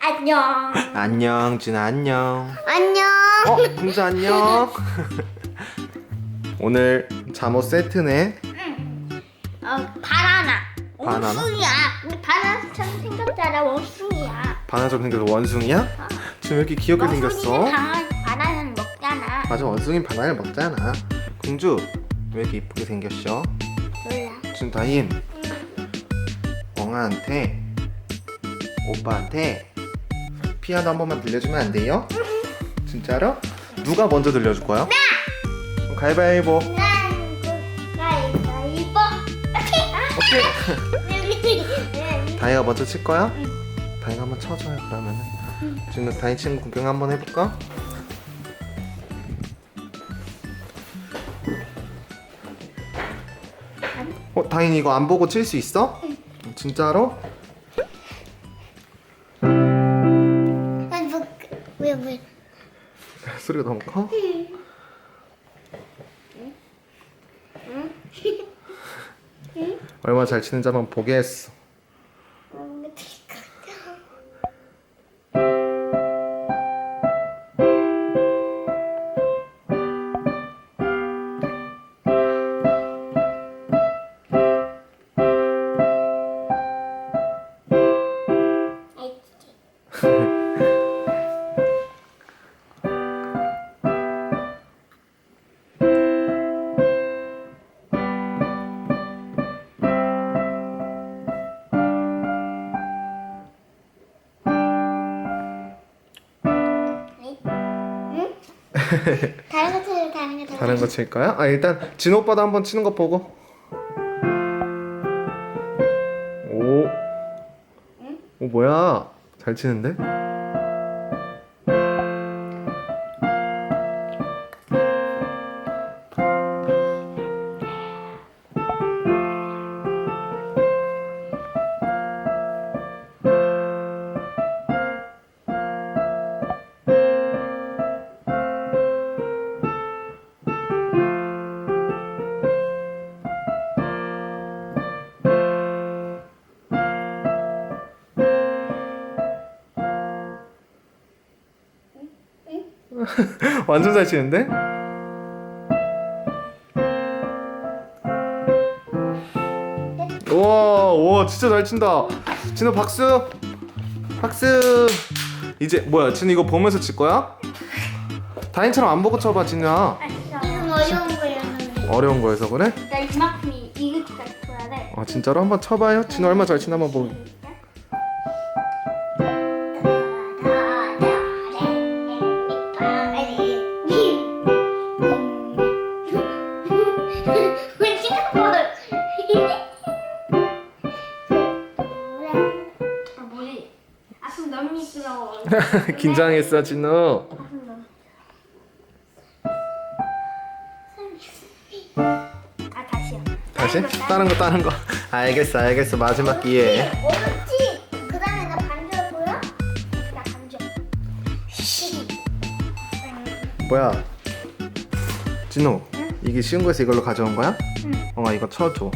안녕. 안녕 진아 안녕 안녕. 어 공주 안녕 오늘 잠옷 세트네 어, 바나나. 바나나? 원숭이야. 우리 바나나처럼 생겼잖아. 원숭이야. 바나나처럼 생겨서 원숭이야? 지금 왜 이렇게 귀엽게 생겼어? 원숭이는 바나나는 먹잖아. 맞아 원숭이는 바나나를 먹잖아 공주 왜 이렇게 이쁘게 생겼어? 몰라. 지금 다인 엉아한테 오빠한테 피아노 한 번만 들려주면 안 돼요? 진짜로? 누가 먼저 들려줄 거야? 그럼 가위바위보. 오케이 다이가 먼저 칠 거야? 다이가 한번 쳐줘요 그러면은 지금 다이 친구 구경 한번 해볼까? 어 다인이 이거 안 보고 칠 수 있어? 진짜로? 왜 왜? 소리가 너무 커? 얼마나 잘 치는지 한번 보게 했어 다른 거 틀어 다른 거. 다른 거 칠까요? 아 일단 진 오빠도 한번 치는 거 보고 오, 오 뭐야 잘 치는데? 완전 잘 치는데? 우와, 우와, 진짜 잘 친다. 진우 박수. 박수. 이제 뭐야? 진우 이거 보면서 칠 거야? 다인처럼 안 보고 쳐봐, 진우야. 이건 어려운 거였는데. 어려운 거여서 그래? 나 이만큼이 이거까지 줘야 돼. 아 진짜로 한번 쳐봐요. 진우 얼마 잘 치나 한번 보 긴장했어, 진우. 아 다시요. 다시? 다른 거, 다른 거. 알겠어, 알겠어. 마지막 기회. 옳지. 그다음에 나 반절 보여? 나 반절. 시. 뭐야? 진우, 이게 쉬운 거에서 이걸로 가져온 거야? 응. 엉아 이거 쳐줘.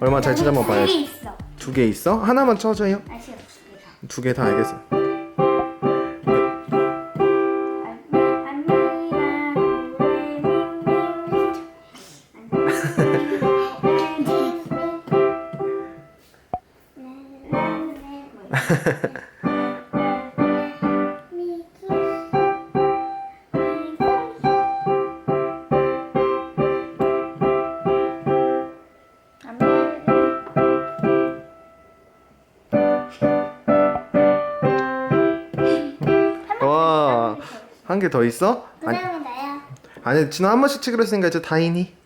얼마 잘 한번 둘이 봐야지. 있어. 두 개 있어? 하나만 쳐줘요. 아시오. 두개 다 알겠어. 와, 한 개 더 있어? 아니, 나야. 아니 진우 한 번씩 했으니까 이제 다인이.